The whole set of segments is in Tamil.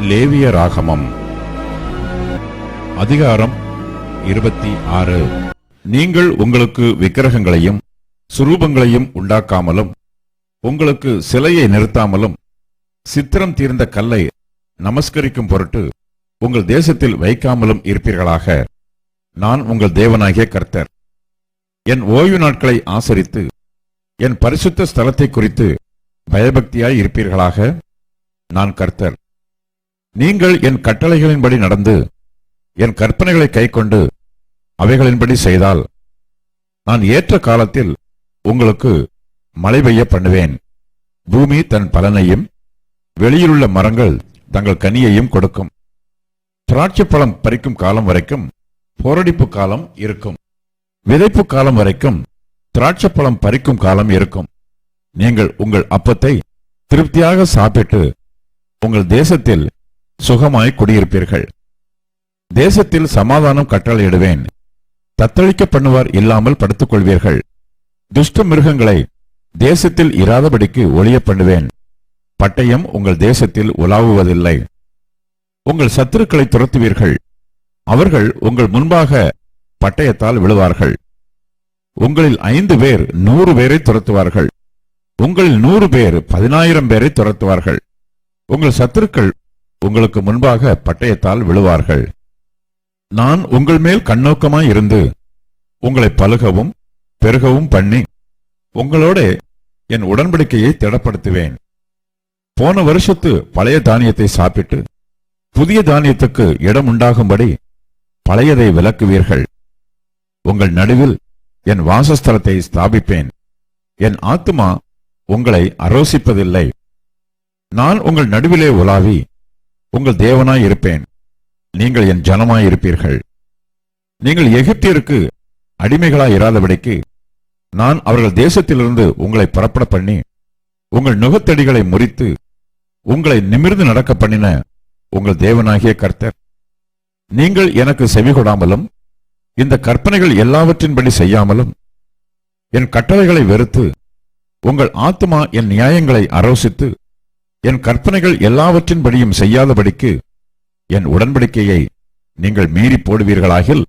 லேவிய ராகமம் அதிகாரம் இருபத்தி ஆறு. நீங்கள் உங்களுக்கு விக்கிரகங்களையும் சுரூபங்களையும் உண்டாக்காமலும் உங்களுக்கு சிலையை நிறுத்தாமலும் சித்திரம் தீர்ந்த கல்லை நமஸ்கரிக்கும் பொருட்டு உங்கள் தேசத்தில் வைக்காமலும் இருப்பீர்களாக. நான் உங்கள் தேவனாகிய கர்த்தர். என் ஓய்வு நாட்களை ஆசரித்து என் பரிசுத்த ஸ்தலத்தை குறித்து பயபக்தியாய் இருப்பீர்களாக நான் கர்த்தர். நீங்கள் என் கட்டளைகளின்படி நடந்து என் கற்பனைகளை கைக்கொண்டு அவைகளின்படி செய்தால் நான் ஏற்ற காலத்தில் உங்களுக்கு மழை பெய்ய பண்ணுவேன். பூமி தன் பலனையும் வெளியிலுள்ள மரங்கள் தங்கள் கனியையும் கொடுக்கும். திராட்சை பழம் பறிக்கும் காலம் வரைக்கும் போரடிப்பு காலம் இருக்கும். விதைப்பு காலம் வரைக்கும் திராட்சை பழம் பறிக்கும் காலம் இருக்கும். நீங்கள் உங்கள் அப்பத்தை திருப்தியாக சாப்பிட்டு உங்கள் தேசத்தில் சுகமாய் குடியிருப்பீர்கள். தேசத்தில் சமாதானம் கட்டளையிடுவேன். தத்தளிக்க பண்ணுவார் இல்லாமல் படுத்துக் கொள்வீர்கள் துஷ்ட மிருகங்களை தேசத்தில் இராதபடிக்கு ஒளிய பண்ணுவேன். பட்டயம் உங்கள் தேசத்தில் உலாவுவதில்லை. உங்கள் சத்துருக்களை துரத்துவீர்கள். அவர்கள் உங்கள் முன்பாக பட்டயத்தால் விழுவார்கள். உங்களில் ஐந்து பேர் நூறு பேரை துரத்துவார்கள். உங்களில் நூறு பேர் பதினாயிரம் பேரை துரத்துவார்கள். உங்கள் சத்துருக்கள் உங்களுக்கு முன்பாக பட்டயத்தால் விழுவார்கள். நான் உங்கள் மேல் கண்ணோக்கமாய் இருந்து உங்களை பழுகவும் பெருகவும் பண்ணி உங்களோட என் உடன்படிக்கையை திடப்படுத்துவேன். போன வருஷத்து பழைய தானியத்தை சாப்பிட்டு புதிய தானியத்துக்கு இடம் உண்டாகும்படி பழையதை விளக்குவீர்கள். உங்கள் நடுவில் என் வாசஸ்தலத்தை ஸ்தாபிப்பேன். என் ஆத்துமா உங்களை அரோசிப்பதில்லை. நான் உங்கள் நடுவிலே உலாவி உங்கள் தேவனாய் இருப்பேன். நீங்கள் என் ஜனமாய் இருப்பீர்கள். நீங்கள் எகிப்தியருக்கு அடிமைகளாய் இராதபடிக்கு நான் அவர்கள் தேசத்திலிருந்து உங்களை புறப்பட பண்ணி உங்கள் நுகத்தடிகளை முறித்து உங்களை நிமிர்ந்து நடக்க பண்ணின உங்கள் தேவனாகிய கர்த்தர். நீங்கள் எனக்கு செவிகொடாமலும் இந்த கற்பனைகள் எல்லாவற்றின்படி செய்யாமலும் என் கட்டளைகளை வெறுத்து உங்கள் ஆத்மா என் நியாயங்களை அரோசித்து என் கற்பனைகள் எல்லாவற்றின்படியும் செய்யாதபடிக்கு என் உடன்படிக்கையை நீங்கள் மீறி போடுவீர்களாகில்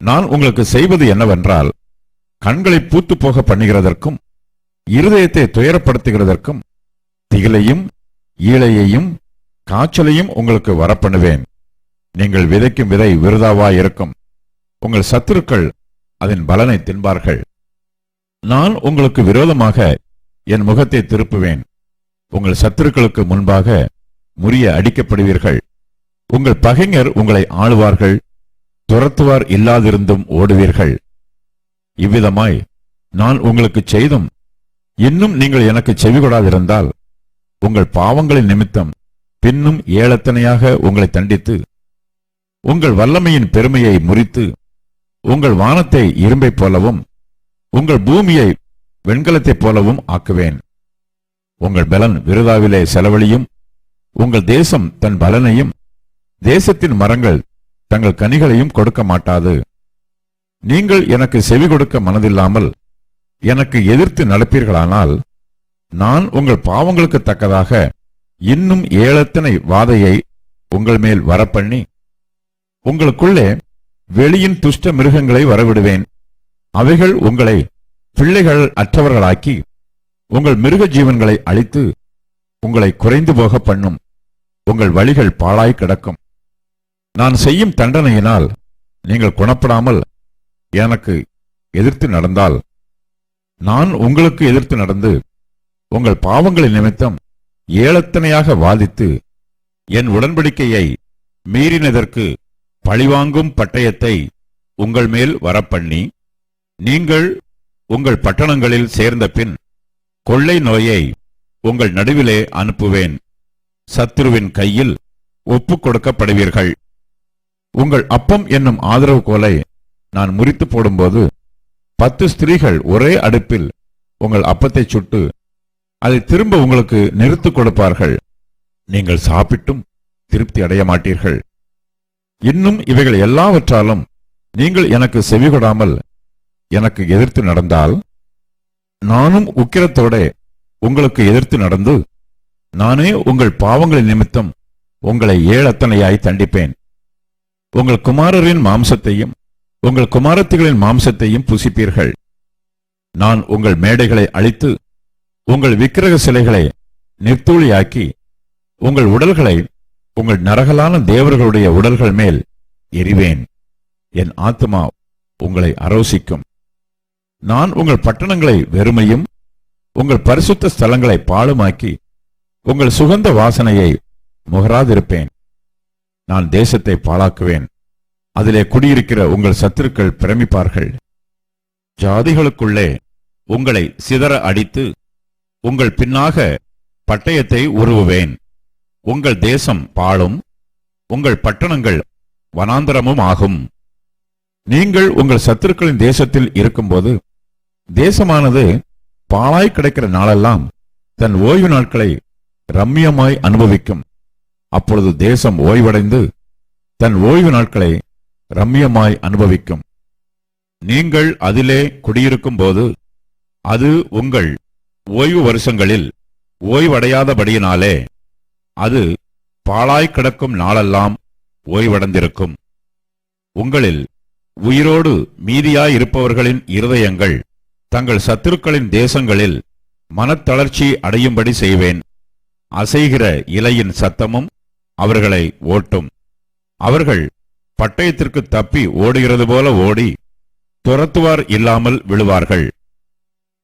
நான் உங்களுக்கு செய்வது என்னவென்றால் கண்களை பூத்து போக பண்ணுகிறதற்கும் இருதயத்தை துயரப்படுத்துகிறதற்கும் திகிலையும் ஈழையையும் காய்ச்சலையும் உங்களுக்கு வரப்பண்ணுவேன். நீங்கள் விதைக்கும் விதை விருதாவா இருக்கும். உங்கள் சத்துருக்கள் அதன் பலனை தின்பார்கள். நான் உங்களுக்கு விரோதமாக என் முகத்தை திருப்புவேன். உங்கள் சத்துருக்களுக்கு முன்பாக முறிய அடிக்கப்படுவீர்கள். உங்கள் பகைஞர் உங்களை ஆளுவார்கள். துரத்துவார் இல்லாதிருந்தும் ஓடுவீர்கள். இவ்விதமாய் நான் உங்களுக்கு செய்தும் இன்னும் நீங்கள் எனக்கு செவிகொடாதிருந்தால் உங்கள் பாவங்களின் நிமித்தம் பின்னும் ஏளத்தனையாக உங்களை தண்டித்து உங்கள் வல்லமையின் பெருமையை முறித்து உங்கள் வானத்தை இரும்பைப் போலவும் உங்கள் பூமியை வெண்கலத்தைப் போலவும் ஆக்குவேன். உங்கள் பலன் விருதாவிலே செலவழியும் உங்கள் தேசம் தன் பலனையும் தேசத்தின் மரங்கள் தங்கள் கனிகளையும் கொடுக்க மாட்டாது. நீங்கள் எனக்கு செவி கொடுக்க மனதில்லாமல் எனக்கு எதிர்த்து நடப்பீர்களானால் நான் உங்கள் பாவங்களுக்கு தக்கதாக இன்னும் ஏழத்தனை வாதையை உங்கள் மேல் வரப்பண்ணி உங்களுக்குள்ளே வெளியின் துஷ்ட மிருகங்களை வரவிடுவேன். அவைகள் உங்களை பிள்ளைகள் அற்றவர்களாக்கி உங்கள் மிருக ஜீவன்களை அழித்து உங்களை குறைந்து போக பண்ணும். உங்கள் வழிகள் பாழாய் கிடக்கும். நான் செய்யும் தண்டனையினால் நீங்கள் குணப்படாமல் எனக்கு எதிர்த்து நடந்தால் நான் உங்களுக்கு எதிர்த்து நடந்து உங்கள் பாவங்களின் நிமித்தம் ஏளத்தனையாக வாதித்து என் உடன்படிக்கையை மீறினதற்கு பழிவாங்கும் பட்டயத்தை உங்கள் மேல் வரப்பண்ணி நீங்கள் உங்கள் பட்டணங்களில் சேர்ந்த பின் கொள்ளை நோயை உங்கள் நடுவிலே அனுப்புவேன். சத்துருவின் கையில் ஒப்புக் கொடுக்கப்படுவீர்கள். உங்கள் அப்பம் என்னும் ஆதரவு கோலை நான் முறித்து போடும்போது பத்து ஸ்திரீகள் ஒரே அடுப்பில் உங்கள் அப்பத்தை சுட்டு அதை திரும்ப உங்களுக்கு நிறுத்துக் கொடுப்பார்கள். நீங்கள் சாப்பிட்டும் திருப்தி அடைய மாட்டீர்கள். இன்னும் இவைகள் எல்லாவற்றாலும் நீங்கள் எனக்கு செவிகொடாமல் எனக்கு எதிர்த்து நடந்தால் நானும் உக்கிரத்தோட உங்களுக்கு எதிர்த்து நடந்து நானே உங்கள் பாவங்களின் நிமித்தம் உங்களை ஏழத்தனையாய் தண்டிப்பேன். உங்கள் குமாரரின் மாம்சத்தையும் உங்கள் குமாரத்துகளின் மாம்சத்தையும் புசிப்பீர்கள். நான் உங்கள் மேடைகளை அழித்து உங்கள் விக்கிரக சிலைகளை நிர்த்தூளியாக்கி உங்கள் உடல்களை உங்கள் நரகலான தேவர்களுடைய உடல்கள் மேல் எரிவேன் என் ஆத்மா உங்களை அரோசிக்கும். நான் உங்கள் பட்டணங்களை வெறுமையும் உங்கள் பரிசுத்த ஸ்தலங்களை பாழுமாக்கி உங்கள் சுகந்த வாசனையை முகராதிருப்பேன். நான் தேசத்தை பாழாக்குவேன். அதிலே குடியிருக்கிற உங்கள் சத்துருக்கள் பிரமிப்பார்கள். ஜாதிகளுக்குள்ளே உங்களை சிதற அடித்து உங்கள் பின்னாக பட்டயத்தை உருவுவேன். உங்கள் தேசம் பாழும். உங்கள் பட்டணங்கள் வனாந்தரமும் ஆகும். நீங்கள் உங்கள் சத்துருக்களின் தேசத்தில் இருக்கும்போது தேசமானது பாழாய் கிடைக்கிற நாளெல்லாம் தன் ஓய்வு நாட்களை ரம்மியமாய் அனுபவிக்கும். அப்பொழுது தேசம் ஓய்வடைந்து தன் ஓய்வு நாட்களை ரம்மியமாய் அனுபவிக்கும். நீங்கள் அதிலே குடியிருக்கும் போது அது உங்கள் ஓய்வு வருஷங்களில் ஓய்வடையாதபடியினாலே அது பாழாய் கிடக்கும் நாளெல்லாம் ஓய்வடைந்திருக்கும். உங்களில் உயிரோடு மீதியாயிருப்பவர்களின் இருதயங்கள் தங்கள் சத்துருக்களின் தேசங்களில் மனத்தளர்ச்சி அடையும்படி செய்வேன். அசைகிற இலையின் சத்தமும் அவர்களை ஓட்டும். அவர்கள் பட்டயத்திற்கு தப்பி ஓடுகிறது போல ஓடி துரத்துவார் இல்லாமல் விழுவார்கள்.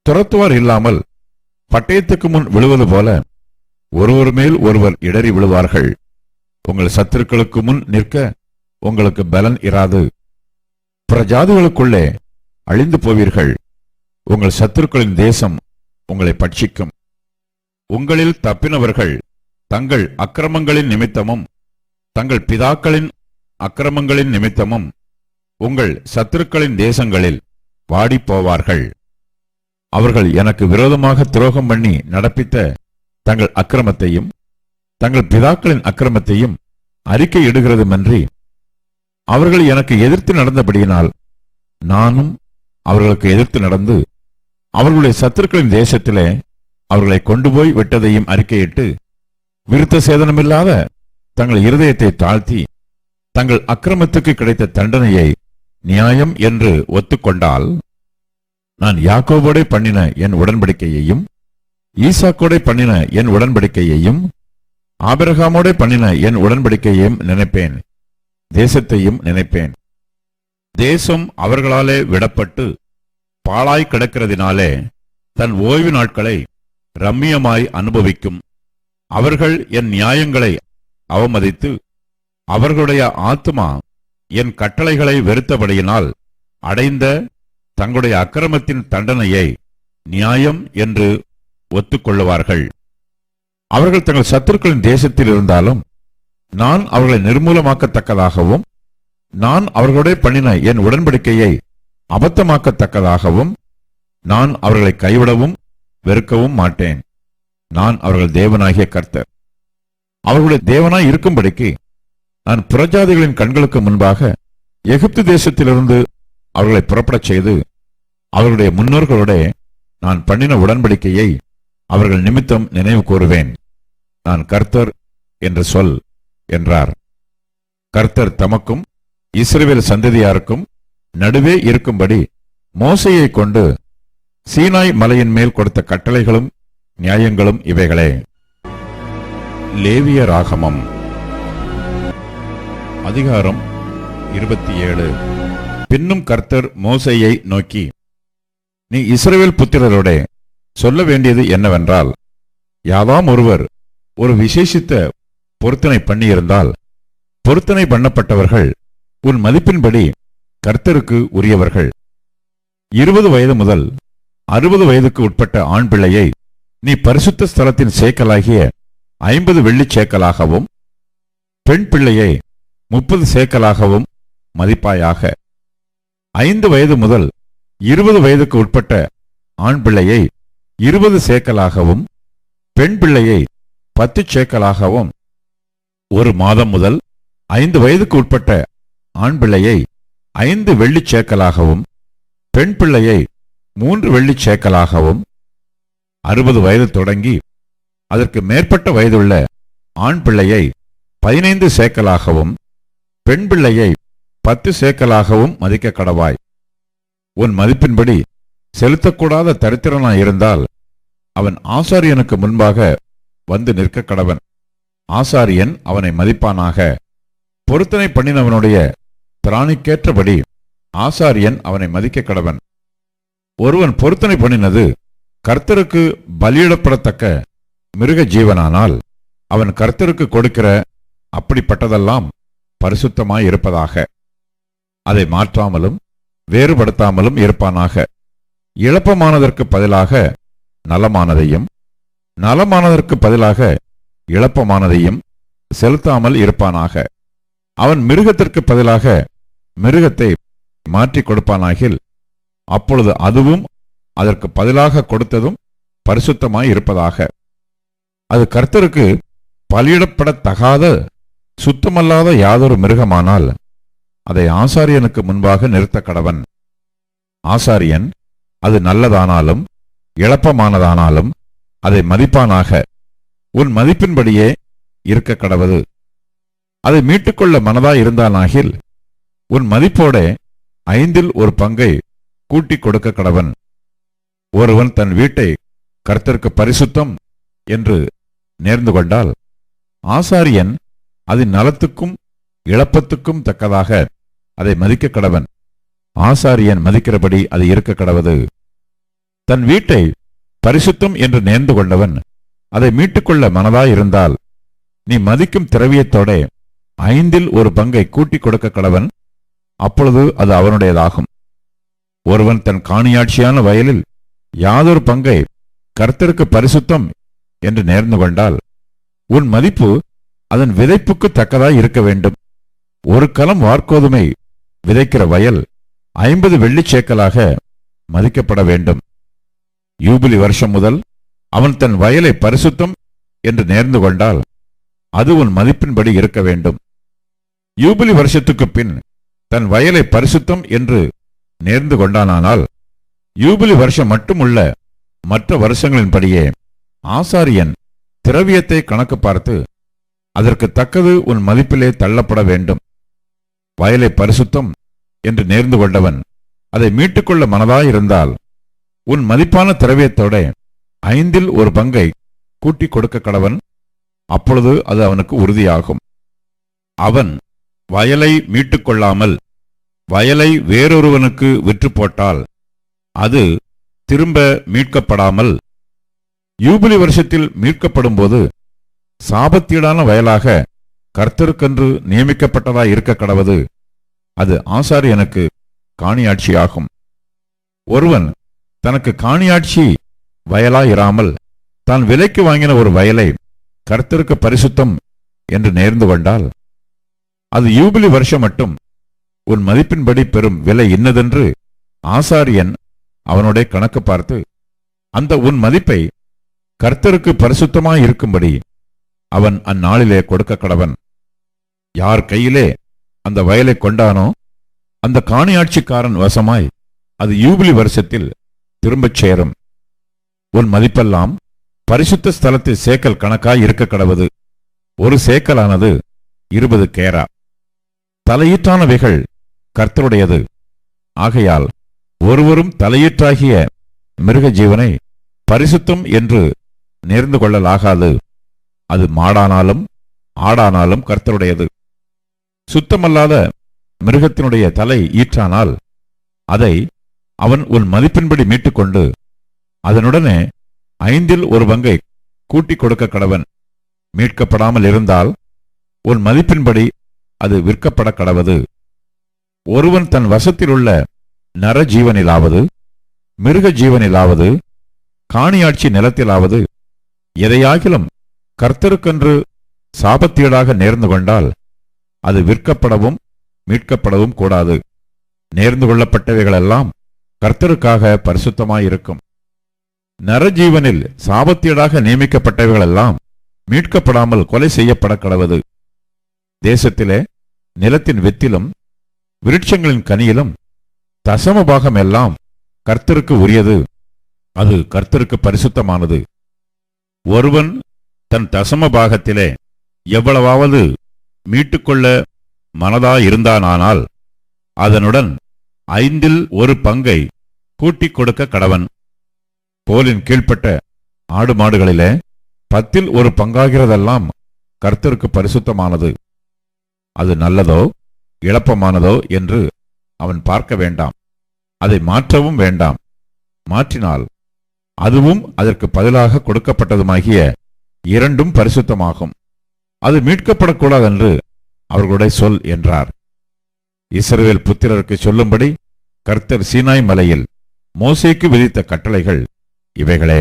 துரத்துவார் இல்லாமல் பட்டயத்துக்கு முன் விழுவது போல ஒருவர் மேல் ஒருவர் இடறி விழுவார்கள். உங்கள் சத்துருக்களுக்கு முன் நிற்க உங்களுக்கு பலன் இராது. பிரஜாதிகளுக்குள்ளே அழிந்து போவீர்கள். உங்கள் சத்துருக்களின் தேசம் உங்களை பட்சிக்கும். உங்களில் தப்பினவர்கள் தங்கள் அக்கிரமங்களின் நிமித்தமும் தங்கள் பிதாக்களின் அக்கிரமங்களின் நிமித்தமும் உங்கள் சத்துருக்களின் தேசங்களில் வாடிப்போவார்கள். அவர்கள் எனக்கு விரோதமாக துரோகம் பண்ணி நடப்பித்த தங்கள் அக்கிரமத்தையும் தங்கள் பிதாக்களின் அக்கிரமத்தையும் அறிக்கை இடுகிறதுமன்றி அவர்கள் எனக்கு எதிர்த்து நடந்தபடியினால் நானும் அவர்களுக்கு எதிர்த்து நடந்து அவர்களுடைய சத்துருக்களின் தேசத்திலே அவர்களை கொண்டு போய் விட்டதையும் அறிக்கையிட்டு விருத்த சேதனமில்லாத தங்கள் இருதயத்தை தாழ்த்தி தங்கள் அக்கிரமத்துக்கு கிடைத்த தண்டனையை நியாயம் என்று ஒத்துக்கொண்டால் நான் யாக்கோபோடே பண்ணின என் உடன்படிக்கையையும் ஈசாக்கோடே பண்ணின என் உடன்படிக்கையையும் ஆபிரகாமோடே பண்ணின என் உடன்படிக்கையையும் நினைப்பேன். தேசத்தையும் நினைப்பேன். தேசம் அவர்களாலே விடப்பட்டு பாழாய் கிடக்கிறதினாலே தன் ஓய்வு நாட்களை ரம்மியமாய் அனுபவிக்கும். அவர்கள் என் நியாயங்களை அவமதித்து அவர்களுடைய ஆத்மா என் கட்டளைகளை வெறுத்தபடியினால் அடைந்த தங்களுடைய அக்கிரமத்தின் தண்டனையை நியாயம் என்று ஒத்துக்கொள்ளுவார்கள். அவர்கள் தங்கள் சத்துருக்களின் தேசத்தில் இருந்தாலும் நான் அவர்களை நிர்மூலமாக்கத்தக்கதாகவும் நான் அவர்களுடைய பண்ணின என் உடன்படிக்கையை அபத்தமாக்கத்தக்கதாகவும் நான் அவர்களை கைவிடவும் வெறுக்கவும் மாட்டேன். நான் அவர்கள் தேவனாகிய கர்த்தர். அவர்களுடைய தேவனாய் இருக்கும்படிக்கு நான் புறஜாதிகளின் கண்களுக்கு முன்பாக எகிப்து தேசத்திலிருந்து அவர்களை புறப்படச் செய்து அவர்களுடைய முன்னோர்களோட நான் பண்ணின உடன்படிக்கையை அவர்கள் நிமித்தம் நினைவு கூறுவேன். நான் கர்த்தர் என்று சொல் என்றார். கர்த்தர் தமக்கும் இஸ்ரேல் சந்ததியாருக்கும் நடுவே இருக்கும்படி மோசையை கொண்டு சீனாய் மலையின் மேல் கொடுத்த கட்டளைகளும் நியாயங்களும் இவைகளே. லேவிய ராகமம் அதிகாரம் இருபத்தி ஏழு. பின்னும் கர்த்தர் மோசையை நோக்கி நீ இஸ்ரேல் புத்திரரோட சொல்ல வேண்டியது என்னவென்றால் யாதாம் ஒருவர் ஒரு விசேஷித்த பொருத்தனை பண்ணியிருந்தால் பொருத்தனை பண்ணப்பட்டவர்கள் உன் மதிப்பின்படி கர்த்தருக்கு உரியவர்கள். இருபது வயது முதல் அறுபது வயதுக்கு உட்பட்ட ஆண் பிள்ளையை நீ பரிசுத்த ஸ்தலத்தின் சேக்கலாகிய ஐம்பது வெள்ளிச் சேக்கலாகவும் பெண் பிள்ளையை முப்பது சேக்கலாகவும் மதிப்பாயாக. ஐந்து வயது முதல் இருபது வயதுக்கு உட்பட்ட ஆண் பிள்ளையை இருபது சேக்கலாகவும் பெண் பிள்ளையை பத்து சேக்கலாகவும் ஒரு மாதம் முதல் ஐந்து வயதுக்கு உட்பட்ட ஆண் பிள்ளையை ஐந்து வெள்ளிச் சேக்கலாகவும் பெண் பிள்ளையை மூன்று வெள்ளிச் சேக்கலாகவும் அறுபது வயது தொடங்கி அதற்கு மேற்பட்ட வயதுள்ள ஆண் பிள்ளையை பதினைந்து சேக்கலாகவும் பெண் பிள்ளையை பத்து சேக்கலாகவும் மதிக்க கடவாய். உன் மதிப்பின்படி செலுத்தக்கூடாத தரித்திரனாய் இருந்தால் அவன் ஆசாரியனுக்கு முன்பாக வந்து நிற்க கடவன். ஆசாரியன் அவனை மதிப்பானாக. பொருத்தனை பண்ணினவனுடைய திராணிக்கேற்றபடி ஆசாரியன் அவனை மதிக்க கடவன். ஒருவன் பொருத்தனை பண்ணினது கர்த்தருக்கு பலியிடப்படத்தக்க மிருக ஜீவனானால் அவன் கர்த்தருக்கு கொடுக்கிற அப்படிப்பட்டதெல்லாம் பரிசுத்தமாய் இருப்பதாக. அதை மாற்றாமலும் வேறுபடுத்தாமலும் இருப்பானாக. இழப்பமானதற்கு பதிலாக நலமானதையும் நலமானதற்கு பதிலாக இழப்பமானதையும் செலுத்தாமல் இருப்பானாக. அவன் மிருகத்திற்கு பதிலாக மிருகத்தை மாற்றிக் கொடுப்பானாகில் அப்பொழுது அதுவும் அதற்கு பதிலாக கொடுத்ததும் பரிசுத்தமாய் இருப்பதாக. அது கர்த்தருக்கு பலியிடப்படத்தகாத சுத்தமல்லாத யாதொரு மிருகமானால் அதை ஆசாரியனுக்கு முன்பாக நிறுத்த கடவன் ஆசாரியன் அது நல்லதானாலும் இழப்பமானதானாலும் அதை மதிப்பானாக உன் மதிப்பின்படியே இருக்க கடவது. அதை மீட்டுக்கொள்ள மனதா இருந்தானாகில் உன் மதிப்போட ஐந்தில் ஒரு பங்கை கூட்டிக் கொடுக்க கடவன். ஒருவன் தன் வீட்டை கர்த்தருக்கு பரிசுத்தம் என்று நேர்ந்து கொண்டால் ஆசாரியன் அதன் நலத்துக்கும் இழப்பத்துக்கும் தக்கதாக அதை மதிக்க கடவன் ஆசாரியன் மதிக்கிறபடி அது இருக்க கடவது தன் வீட்டை பரிசுத்தம் என்று நேர்ந்து கொண்டவன் அதை மீட்டுக்கொள்ள மனதாயிருந்தால் நீ மதிக்கும் திரவியத்தோட ஐந்தில் ஒரு பங்கை கூட்டிக் கொடுக்க கடவன் அப்பொழுது அது அவனுடையதாகும். ஒருவன் தன் காணியாட்சியான வயலில் யாதொரு பங்கை கர்த்தருக்கு பரிசுத்தம் என்று நேர்ந்து கொண்டால் உன் மதிப்பு அதன் விதைப்புக்கு தக்கதாய் இருக்க வேண்டும். ஒரு கலம் வார்க்கோதுமை விதைக்கிற வயல் ஐம்பது வெள்ளிச்சேக்கலாக மதிக்கப்பட வேண்டும். யூபிலி வருஷம் முதல் அவன் தன் வயலை பரிசுத்தம் என்று நேர்ந்து கொண்டால் அது உன் மதிப்பின்படி இருக்க வேண்டும். யூபிலி வருஷத்துக்கு பின் தன் வயலை பரிசுத்தம் என்று நேர்ந்து கொண்டானானால் யூபிலி வருஷம் மட்டுமுள்ள மற்ற வருஷங்களின்படியே ஆசாரியன் திரவியத்தை கணக்கு பார்த்து அதற்கு தக்கது உன் மதிப்பிலே தள்ளப்பட வேண்டும். வயலை பரிசுத்தம் என்று நேர்ந்து கொண்டவன் அதை மீட்டுக்கொள்ள மனதாயிருந்தால் உன் மதிப்பான திரவியத்தோட ஐந்தில் ஒரு பங்கை கூட்டிக் கொடுக்க கடவன் அப்பொழுது அது அவனுக்கு உறுதியாகும். அவன் வயலை மீட்டுக்கொள்ளாமல் வயலை வேறொருவனுக்கு விற்று போட்டால் அது திரும்ப மீட்கப்படாமல் யூபிலி வருஷத்தில் மீட்கப்படும்போது சாபத்தீடான வயலாக கர்த்தருக்கென்று நியமிக்கப்பட்டதாய் இருக்க கடவது அது ஆசாரியனுக்கு காணியாட்சியாகும். ஒருவன் தனக்கு காணியாட்சி வயலாயிராமல் தான் விலைக்கு வாங்கின ஒரு வயலை கர்த்தருக்கு பரிசுத்தம் என்று நேர்ந்து கொண்டால் அது யூபிலி வருஷம் மட்டும் உன் மதிப்பின்படி பெறும் விலை இன்னதென்று ஆசாரியன் அவனுடைய கணக்கு பார்த்து அந்த உன் மதிப்பை கர்த்தருக்கு பரிசுத்தமாய் இருக்கும்படி அவன் அந்நாளிலே கொடுக்க கடவன். யார் கையிலே அந்த வயலை கொண்டானோ அந்த காணியாட்சிக்காரன் வசமாய் அது யூபிலி வருஷத்தில் திரும்பச் சேரும். உன் மதிப்பெல்லாம் பரிசுத்த ஸ்தலத்தில் சேக்கல் கணக்காய் இருக்க கடவுது. ஒரு சேக்கலானது இருபது கேரா. தலையீட்டானவைகள் கர்த்தருடையது. ஆகையால் ஒருவரும் தலையீற்றாகிய மிருக ஜீவனை பரிசுத்தம் என்று நேர்ந்து கொள்ளலாகாது. அது மாடானாலும் ஆடானாலும் கர்த்தருடையது. சுத்தமல்லாத மிருகத்தினுடைய தலை ஈற்றானால் அதை அவன் உன் மதிப்பின்படி மீட்டுக்கொண்டு அதனுடனே ஐந்தில் ஒரு பங்கை கூட்டிக் கொடுக்க கடவன். மீட்கப்படாமல் இருந்தால் உன் மதிப்பின்படி அது விற்கப்பட கடவது. ஒருவன் தன் வசத்திலுள்ள நர ஜீவனிலாவது மிருக ஜீவனிலாவது காணியாட்சி நிலத்திலாவது எதையாகிலும் கர்த்தருக்கென்று சாபத்தீடாக நேர்ந்து கொண்டால் அது விற்கப்படவும் மீட்கப்படவும் கூடாது. நேர்ந்து கொள்ளப்பட்டவைகளெல்லாம் கர்த்தருக்காக பரிசுத்தமாயிருக்கும். நரஜீவனில் சாபத்தீடாக நியமிக்கப்பட்டவைகளெல்லாம் மீட்கப்படாமல் கொலை செய்யப்பட கடவது. தேசத்திலே நிலத்தின் வெத்திலும் விருட்சங்களின் கனியிலும் தசம பாகம் எல்லாம் கர்த்தருக்கு உரியது. அது கர்த்தருக்கு பரிசுத்தமானது. ஒருவன் தன் தசம பாகத்திலே எவ்வளவாவது மீட்டுக்கொள்ள மனதாயிருந்தானால் அதனுடன் ஐந்தில் ஒரு பங்கை கூட்டிக் கொடுக்க கடவன். போலின் கீழ்ப்பட்ட ஆடு மாடுகளிலே பத்தில் ஒரு பங்காகிறதெல்லாம் கர்த்தருக்கு பரிசுத்தமானது. அது நல்லதோ இழப்பமானதோ என்று அவன் பார்க்க வேண்டாம். அதை மாற்றவும் வேண்டாம். மாற்றினால் அதுவும் அதற்கு பதிலாக கொடுக்கப்பட்டதுமாகிய இரண்டும் பரிசுத்தமாகும். அது மீட்கப்படக்கூடாது என்று அவர்களுடைய சொல் என்றார். இஸ்ரவேல் புத்திரருக்கு சொல்லும்படி கர்த்தர் சீனாய் மலையில் மோசைக்கு விதித்த கட்டளைகள் இவைகளே.